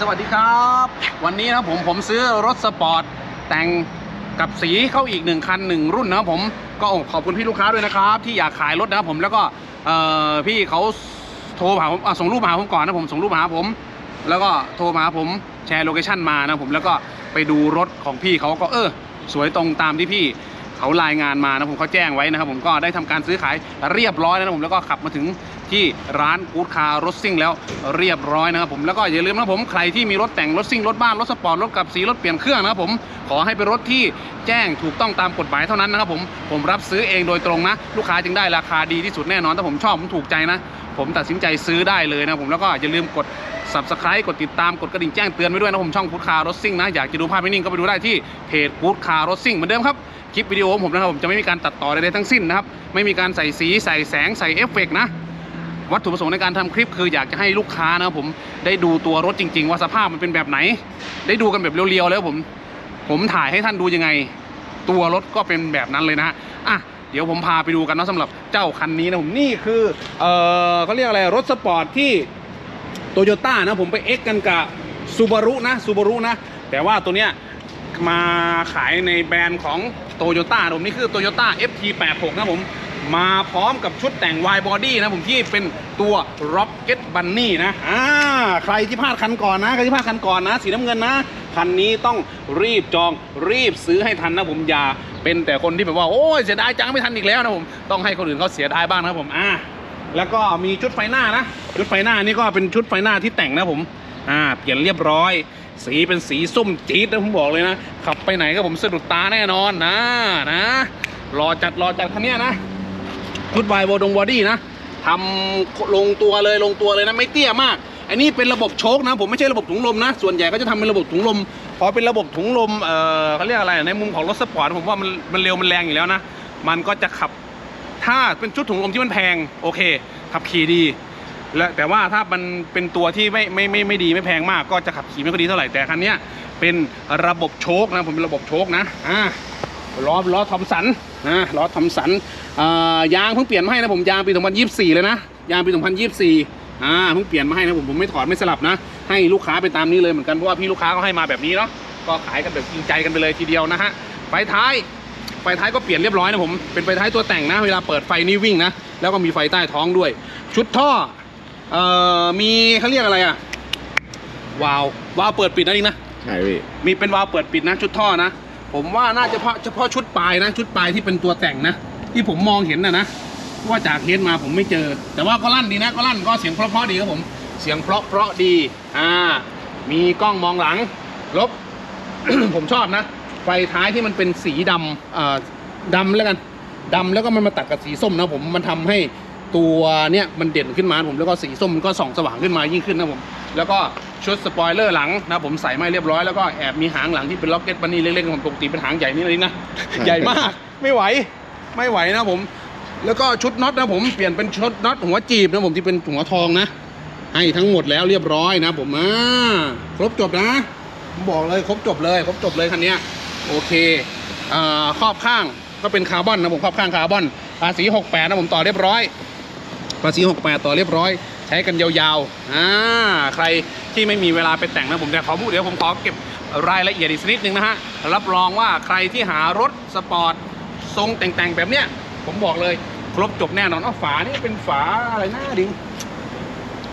สวัสดีครับ วันนี้นะครับผมผมซื้อรถสปอร์ตแต่งกับสีเข้าอีกหนึ่งคันหนึ่งรุ่นนะผมก็ขอบคุณพี่ลูกค้าด้วยนะครับ ที่อยากขายรถนะผมแล้วก็พี่เขาโทรหาผมส่งรูปมาหาผมก่อนนะผมส่งรูปมาหาผม แล้วก็โทรมาหาผมแชร์โลเคชั่นมานะผมแล้วก็ไปดูรถของพี่เขาก็เออ สวยตรงตามที่พี่เขารายงานมานะผมเขาแจ้งไว้นะครับผมก็ได้ทำการซื้อขายเรียบร้อยแล้วนะผมแล้วก็ขับมาถึง ที่ร้านกู๊ดคาร์รถซิ่งแล้วเรียบร้อยนะครับผมแล้วก็อย่าลืมนะผมใครที่มีรถแต่งรถซิ่งรถบ้านรถสปอร์ตรถกับสีรถเปลี่ยนเครื่องนะครับผมขอให้เป็นรถที่แจ้งถูกต้องตามกฎหมายเท่านั้นนะครับผมผมรับซื้อเองโดยตรงนะ ลูกค้าจึงได้ราคาดีที่สุดแน่นอนถ้าผมชอบผมถูกใจนะ ผมตัดสินใจซื้อได้เลยนะผมแล้วก็อย่าลืมกด subscribe กดติดตามกดกระดิ่งแจ้งเตือนไว้ด้วยนะผมช่องกู๊ดคาร์รถซิ่งนะอยากจะดูภาพนิ่งก็ไปดูได้ที่เพจกู๊ดคาร์รถซิ่งเหมือนเดิมครับคลิปวิดีโอผมนะครับผมจะไม่มีการตัดต่อใดๆทั้งสิ้นนะครับไม่มีการใส่สีใส่แสงใส่เอฟเฟกนะ วัตถุประสงค์ในการทำคลิปคืออยากจะให้ลูกค้านะผมได้ดูตัวรถจริง ๆ ว่าสภาพมันเป็นแบบไหน ได้ดูกันแบบเรียวๆแล้วผม ผมถ่ายให้ท่านดูยังไง ตัวรถก็เป็นแบบนั้นเลยนะอะเดี๋ยวผมพาไปดูกันเนาะสำหรับเจ้าคันนี้นะผมนี่คือเออเขาเรียกอะไรรถสปอร์ตที่โตโยต้านะผมไปเอ็กกันกับซูบารุนะซูบารุนะแต่ว่าตัวเนี้ยมาขายในแบรนด์ของโตโยต้าผมนี่คือ Toyota FT86 นะผม มาพร้อมกับชุดแต่ง wide body นะผมที่เป็นตัว Rocket Bunny นะอ่าใครที่พลาดคันก่อนนะใครที่พลาดคันก่อนนะ สีน้ำเงินนะคันนี้ต้องรีบจองรีบซื้อให้ทันนะผมอย่าเป็นแต่คนที่แบบว่าโอ้ยเสียดายจังไม่ทันอีกแล้วนะผมต้องให้คนอื่นเขาเสียดายบ้างนะผมอ่าแล้วก็มีชุดไฟหน้านะชุดไฟหน้านี่ก็เป็นชุดไฟหน้าที่แต่งนะผมอ่าเปลี่ยนเรียบร้อย สีเป็นสีส้มจี๊ดนะผมบอกเลยนะขับไปไหนก็ผมสะดุดตาแน่นอนนะนะรอจัดรอจัดคันนี้นะ ชุดไวโบดงบอดี้นะทำลงตัวเลยลงตัวเลยนะไม่เตี้ยมาก อันนี้เป็นระบบโชคนะ ผมไม่ใช่ระบบถุงลมนะ ส่วนใหญ่ก็จะทำเป็นระบบถุงลม พอเป็นระบบถุงลมเออเขาเรียกอะไรในมุมของรถสปอร์ตผมว่ามันมันเร็วมันแรงอยู่แล้วนะ มันก็จะขับถ้าเป็นชุดถุงลมที่มันแพงโอเค ขับขี่ดีและแต่ว่าถ้ามันเป็นตัวที่ไม่ไม่ไม่ไม่ดีไม่แพงมาก ก็จะขับขี่ไม่ค่อยดีเท่าไหร่แต่คันนี้เป็นระบบโชคนะผมเป็นระบบโชคนะอ่า ล้อล้อทอมสันนะล้อทอมสันอ่ายางเพิ่งเปลี่ยนมาให้นะผมยางปี 2024 เลยนะยางปี 2024อ่าเพิ่งเปลี่ยนมาให้นะผมผมไม่ถอดไม่สลับนะ ให้ลูกค้าไปตามนี้เลยเหมือนกันเพราะว่าพี่ลูกค้าก็ให้มาแบบนี้เนาะก็ขายกันแบบจริงใจกันไปเลยทีเดียวนะฮะไฟท้ายไฟท้ายก็เปลี่ยนเรียบร้อยนะผมเป็นไฟท้ายตัวแต่งนะ เวลาเปิดไฟนี่วิ่งนะแล้วก็มีไฟใต้ท้องด้วย ชุดท่อเอ่อมีเขาเรียกอะไรอะวาล์ววาล์วเปิดปิดนะนี่นะใช่พี่มีเป็นวาล์วเปิดปิดนะชุดท่อนะ ผมว่าน่าจะเฉพาะเฉพาะชุดปลายนะ ชุดปลายที่เป็นตัวแต่งนะ ที่ผมมองเห็นนะนะว่าจากเทสมาผมไม่เจอ แต่ว่าก็ลั่นดีนะก็ลั่นก็เสียงเพราะๆดีครับผม เสียงเพราะเพราะๆดี อ่า มีกล้องมองหลัง ลบ ผมชอบนะ ไฟท้ายที่มันเป็นสีดำเอ่อดำแล้วกันดำแล้วก็มันมาตัดกับสีส้มนะผมมันทำให้ตัวเนี้ยมันเด่นขึ้นมาผมแล้วก็สีส้มมันก็ส่องสว่างขึ้นมายิ่งขึ้นนะผม แล้วก็ ชุดสปอยเลอร์หลังนะผมใส่ไม่เรียบร้อยแล้วก็แอบมีหางหลังที่เป็นล็อกเก็ตบันนี่เล็กๆผมปกติเป็นหางใหญ่นี่เลยนะ ใหญ่มากไม่ไหวไม่ไหวนะผม แล้วก็ชุดน็อตนะผมเปลี่ยนเป็นชุดน็อตหัวจีบนะผมที่เป็นหัวทองนะ ให้ทั้งหมดแล้วเรียบร้อยนะผมอ่าครบจบนะผมบอกเลยครบจบเลยครบจบเลยคันเนี้ยโอเคอ่าครอบข้างก็เป็นคาร์บอนนะผมครอบข้างคาร์บอนภาษี68นะผมต่อเรียบร้อยภาษี68 ต่อเรียบร้อยใช้กันยาวๆอ่าใครที่ไม่มีเวลาไปแต่งนะผมแต่ขอพูดเดี๋ยวผมขอเก็บรายละเอียดอีกสักนิดนึงนะฮะรับรองว่าใครที่หารถสปอร์ตทรงแต่งๆแบบเนี้ยผมบอกเลยครบจบแน่นอนเอาฝานี่เป็นฝาอะไรหน้าดิง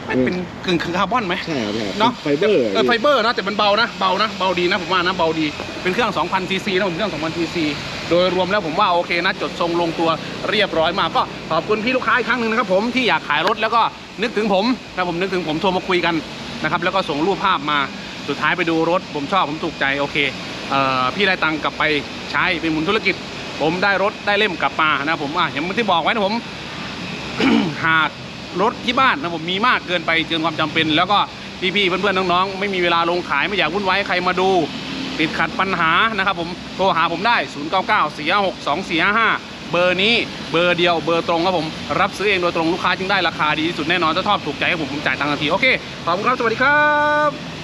มันเป็นกึ่งคือคาร์บอนไหมใช่ครับพี่เนาะไฟเบอร์เออไฟเบอร์นะแต่มันเบานะเบานะเบาดีนะผมว่านะเบาดีเป็นเครื่อง 2,000ซีซีนะผมเครื่อง 2,000ซีซี โดยรวมแล้วผมว่าโอเคนะจดทรงลงตัวเรียบร้อยมากก็ขอบคุณพี่ลูกค้าอีกครั้งหนึ่งนะครับผมที่อยากขายรถแล้วก็นึกถึงผมนะผมนึกถึงผมโทรมาคุยกันนะครับแล้วก็ส่งรูปภาพมาสุดท้ายไปดูรถ ผมชอบผมถูกใจโอเคเออพี่ได้ตังค์กลับไปใช้เป็นหมุนธุรกิจ ผมได้รถได้เล่มกลับมานะผมอะอย่างที่บอกไว้นะผม หากรถที่บ้านนะผมมีมากเกินไปเกินความจำเป็น แล้วก็พี่ๆเพื่อนๆน้องๆไม่มีเวลาลงขายไม่อยากวุ่นวายใครมาดู ติดขัดปัญหานะครับผมโทรหาผมได้ 0 9 9 46245 5 เบอร์นี้เบอร์เดียวเบอร์ตรงครับผมรับซื้อเองโดยตรงลูกค้าจึงได้ราคาดีที่สุดแน่นอนถ้าชอบถูกใจผมผมจ่ายตังค์ทันทีโอเคขอบคุณครับสวัสดีครับ